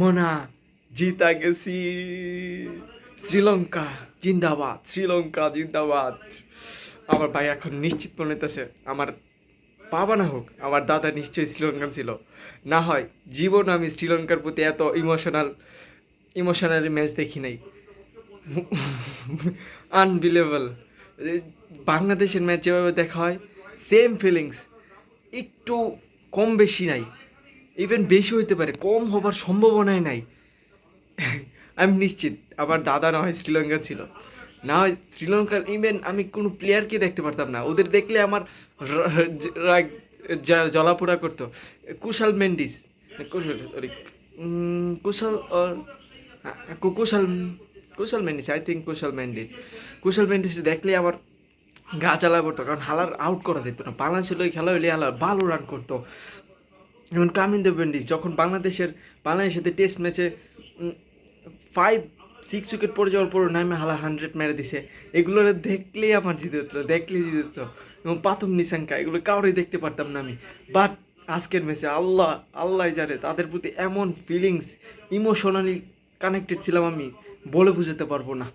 মোনা, জিতা গেছি। শ্রীলঙ্কা, জিন্দাবাদ শ্রীলঙ্কা, জিন্দাবাদ। আমার ভাই এখন নিশ্চিত মনে হইতেছে, আমার বাবা না হোক, আমার দাদা নিশ্চয়ই শ্রীলঙ্কান ছিল। না হয় জীবন আমি শ্রীলঙ্কার প্রতি এত ইমোশনাল ইমোশনালি ম্যাচ দেখি নাই। আনবিলেবল বাংলাদেশের ম্যাচ যেভাবে দেখা হয় সেম ফিলিংস একটু কম বেশি নাই। ইভেন বেশি হইতে পারে কম হবার সম্ভাবনাই নাই। আমি নিশ্চিত আমার দাদা না হয় শ্রীলঙ্কা ছিল। না হয় শ্রীলঙ্কার ইভেন আমি কোনো প্লেয়ারকে দেখতে পারতাম না। ওদের দেখলে আমার রাগ করতো। কুশাল মেন্ডিস। কুশাল উম, কুশাল or হ্যাঁ, কুশাল কুশাল মেন্ডিস আই থিঙ্ক কুশাল মেন্ডিস। কুশাল মেন্ডিস দেখলে আমার গা চালা করতো কারণ হালার আউট করা যেত না। বাংলাদেশের ওই খেলা হইলে হালার ভালো রান করতো। যেমন কামিন্দে বেন্ডিস যখন বাংলাদেশের বাংলাদেশের সাথে টেস্ট ম্যাচে ফাইভ সিক্স উইকেট পড়ে যাওয়ার পর নামে হালা হান্ড্রেড মেরে দিছে। এগুলো দেখলেই আমার জিতে হতো দেখলেই জিতে হতো এবং পাথম নিশাঙ্কা এগুলো কাউরেই দেখতে পারতাম না আমি। বাট আজকের ম্যাচে আল্লাহ আল্লাহ জানে, তাদের প্রতি এমন ফিলিংস ইমোশনালি কানেক্টেড ছিলাম আমি, বলে বুঝাতে পারব না।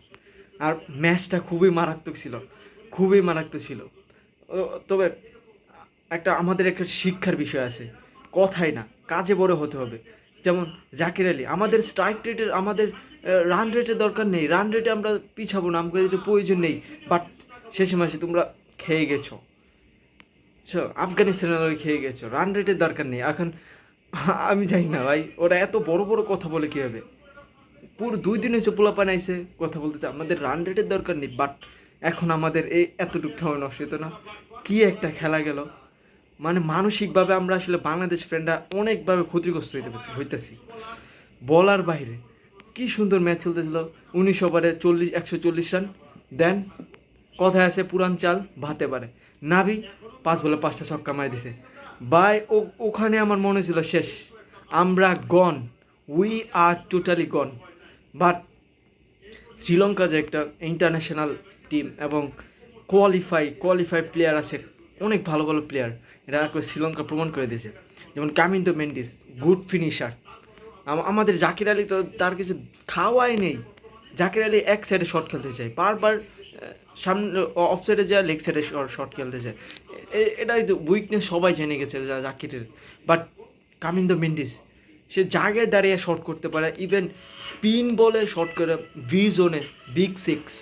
আর ম্যাচটা খুবই মারাত্মক ছিল, খুবই মারাত্মক ছিল। তবে একটা আমাদের একটা শিক্ষার বিষয় আছে। কথাই না, কাজে বড় হতে হবে। যেমন জাকির আলী, আমাদের স্ট্রাইক রেটের আমাদের রান রেটের দরকার নেই। রান রেটে আমরা পিছাবো না, আমাদের এটা প্রয়োজন নেই। বাট শেষে মাসে তোমরা খেয়ে গেছো। আফগানিস্তানের খেয়ে গেছো। রান রেটের দরকার নেই। এখন আমি জানি না ভাই, ওরা এত বড় বড় কথা বলে কীভাবে? পুরো দুই দিন হয়েছে পোলা পানাইছে কথা বলতেছে। আমাদের রান রেটের দরকার নেই বাট এখন আমাদের এই এতটুকু সময় নষ্ট হতো না। কি একটা খেলা গেল। মানে মানসিকভাবে আমরা আসলে বাংলাদেশ ফ্রেন্ডরা অনেকভাবে ক্ষতিগ্রস্ত হইতে হইতেছি। বলার বাইরে, কি সুন্দর ম্যাচ চলতেছিল। উনিশ ওভারে চল্লিশ একশো চল্লিশ রান দেন কথায় আছে, পুরান চাল ভাতে পারে। নাভি, পাঁচ বলে পাঁচটা ছক্কা মারি দিছে। বাই ওখানে আমার মনে ছিল শেষ। আমরা gone we are totally gone but Sri Lanka যে একটা ইন্টারন্যাশনাল টিম এবং কোয়ালিফাই কোয়ালিফাই প্লেয়ার আছে অনেক ভালো ভালো প্লেয়ার এরা শ্রীলঙ্কা প্রমাণ করে দিয়েছে। যেমন কামিন্দো মেন্ডিস, গুড ফিনিশার আমাদের জাকির আলী তো তার কিছু খাওয়াই নেই। জাকির আলী এক সাইডে শট খেলতে চায়। বারবার সামনে অফ সাইডে যায় লেগ সাইডে শট খেলতে চায়। এটাই তো উইকনেস সবাই জেনে গেছে জাকিরের। বাট কামিন্দো মেন্ডিস, সে জায়গায় দাঁড়িয়ে শট করতে পারে। ইভেন স্পিন বলে শট করে ভি জোনে বিগ সিক্স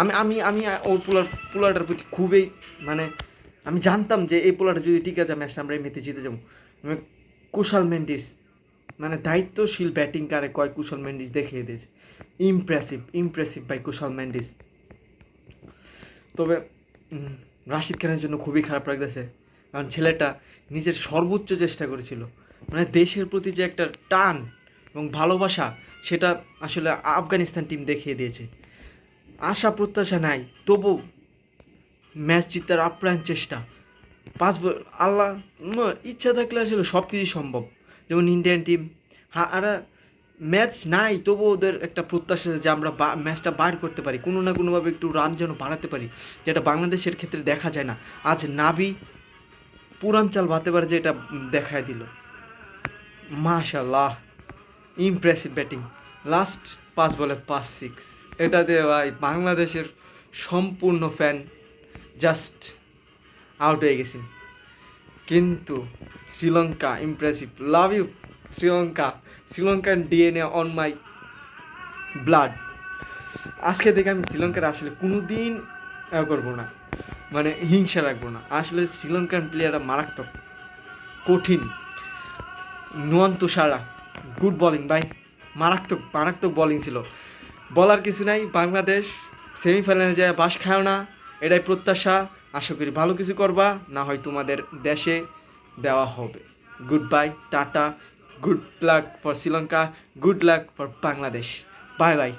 আমি আমি আমি ওর পোলার পোলারটার প্রতি খুবই মানে আমি জানতাম যে এই পোলারটা যদি টিকে যায় ম্যাচটা আমরা এমনিতে জিতে যাব। আমি কুশাল মেন্ডিস মানে দায়িত্বশীল ব্যাটিং কারে কয় কুশল মেন্ডিস দেখিয়ে দিয়েছে। Impressive impressive by Kusal Mendis. তবে রাশিদ খানের জন্য খুবই খারাপ লাগতেছে। কারণ ছেলেটা নিজের সর্বোচ্চ চেষ্টা করেছিল। মানে দেশের প্রতি যে একটা টান এবং ভালোবাসা, সেটা আসলে আফগানিস্তান টিম দেখিয়ে দিয়েছে। আশা প্রত্যাশা নাই, তবু ম্যাচ জিতার আপ্রাণ চেষ্টা। পাঁচ আল্লাহ ইচ্ছা থাকলে আসলে সব কিছুই সম্ভব। যেমন ইন্ডিয়ান টিম আর ম্যাচ নাই তবুও ওদের একটা প্রত্যাশা যে আমরা ম্যাচটা বার করতে পারি। কোনো না কোনোভাবে একটু রান যেন বাড়াতে পারি, যেটা বাংলাদেশের ক্ষেত্রে দেখা যায় না। আজ নাবি পুরাঞ্চাল বাতে পারে যে এটা দেখায় দিল। মাশাল্লাহ ইমপ্রেসিভ ব্যাটিং লাস্ট পাঁচ বলে পাঁচ সিক্স এটা দিয়ে ভাই বাংলাদেশের সম্পূর্ণ ফ্যান জাস্ট আউট হয়ে গেছেন কিন্তু Sri Lanka impressive love you Sri Lanka, শ্রীলঙ্কার ডিএনএ অন মাই ব্লাড আজকে থেকে আমি শ্রীলঙ্কার আসলে কোনো দিন করব না। মানে হিংসা রাখব না। আসলে শ্রীলঙ্কান প্লেয়াররা মারাত্মক, কঠিন নুয়ান তুষারা গুড বলিং ভাই। মারাত্মক মারাত্মক বলিং ছিল। বলার কিছু নাই, বাংলাদেশ সেমিফাইনালে যায়, বাস খায় না। এটাই প্রত্যাশা। আশা করি ভালো কিছু করবা, না হয় তোমাদের দেশে দেওয়া হবে। Good bye tata good luck for Sri Lanka good luck for Bangladesh bye bye